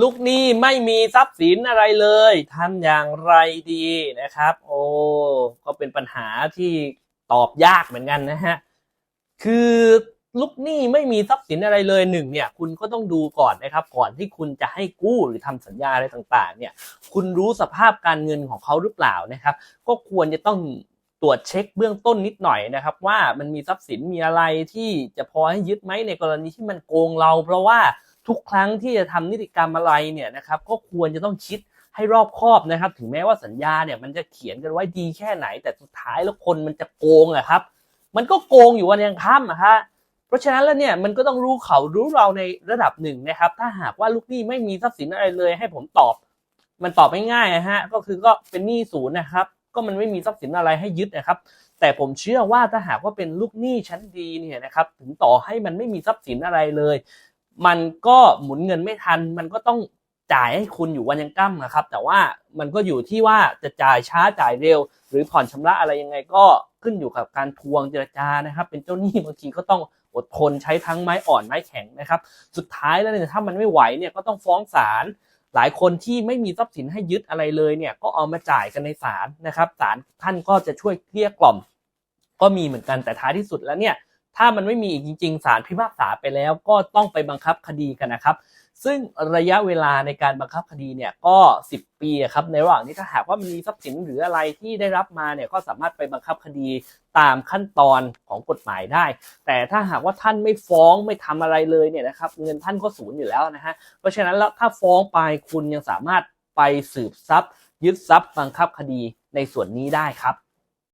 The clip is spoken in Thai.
ลูกหนี้ไม่มีทรัพย์สินอะไรเลยทำอย่างไรดีนะครับ โอ้ก็เป็นปัญหาที่ตอบยากเหมือนกันนะฮะคือลูกหนี้ไม่มีทรัพย์สินอะไรเลยหนึ่งเนี่ยคุณก็ต้องดูก่อนนะครับ ก่อนที่คุณจะให้กู้หรือทำสัญญาอะไรต่างๆ เนี่ย คุณรู้สภาพการเงินของเขาหรือเปล่านะครับ ก็ควรจะต้องตรวจเช็คเบื้องต้นนิดหน่อยนะครับ ว่ามันมีทรัพย์สินมีอะไรที่จะพอให้ยึดไหมในกรณีที่มันโกงเรา เพราะว่า ทุกครั้งที่จะทำนิติกรรมอะไรเนี่ยนะครับก็ควรจะต้องคิดให้รอบคอบนะครับ ถึงแม้ว่าสัญญาเนี่ยมันจะเขียนกันไว้ดีแค่ไหน แต่สุดท้ายแล้วคนมันจะโกงอะครับ มันก็โกงอยู่วันยังค่ำอะฮะเพราะฉะนั้นแล้วเนี่ยมันก็ต้องรู้เขารู้เราในระดับหนึ่งนะครับ ถ้าหากว่าลูกหนี้ไม่มีทรัพย์สินอะไรเลย ให้ผมตอบ มันตอบไม่ง่ายนะฮะก็คือก็เป็นหนี้ศูนย์นะครับ ก็มันไม่มีทรัพย์สินอะไรให้ยึดนะครับ แต่ผมเชื่อว่าถ้าหากว่าเป็นลูกหนี้ชั้นดีเนี่ยนะครับ ถึงต่อให้มันไม่มีทรัพย์สินอะไรเลย มันก็หมุนเงินไม่ทัน มันก็ต้องจ่ายให้คุณอยู่วันยังก้ำนะครับ แต่ว่ามันก็อยู่ที่ว่าจะจ่ายช้าจ่ายเร็ว หรือผ่อนชำระอะไรยังไงก็ขึ้นอยู่กับการทวงเจรจานะครับ เป็นเจ้าหนี้บางทีก็ต้องอดทนใช้ทั้งไม้อ่อนไม้แข็งนะครับ สุดท้ายแล้วเนี่ยถ้ามันไม่ไหวเนี่ยก็ต้องฟ้องศาลหลายคนที่ไม่มีทรัพย์สินให้ยึดอะไรเลยเนี่ยก็เอามาจ่ายกันในศาลนะครับศาลท่านก็จะช่วยเกลี้ยกล่อม ก็มีเหมือนกันแต่ท้ายที่สุดแล้วเนี่ย ถ้ามันไม่มีอีกจริง ๆ ศาลพิพากษาไปแล้วก็ต้องไปบังคับคดีกันนะครับ ซึ่งระยะเวลาในการบังคับคดีเนี่ยก็ 10 ปีครับ ในระหว่างนี้ถ้าหากว่ามันมีทรัพย์สินหรืออะไรที่ได้รับมาเนี่ยก็สามารถไปบังคับคดีตามขั้นตอนของกฎหมายได้ แต่ถ้าหากว่าท่านไม่ฟ้องไม่ทำอะไรเลยเนี่ยนะครับเงินท่านก็ศูนย์อยู่แล้วนะฮะ เพราะฉะนั้นแล้วถ้าฟ้องไปคุณยังสามารถไปสืบทรัพย์ ยึดทรัพย์บังคับคดีในส่วนนี้ได้ครับ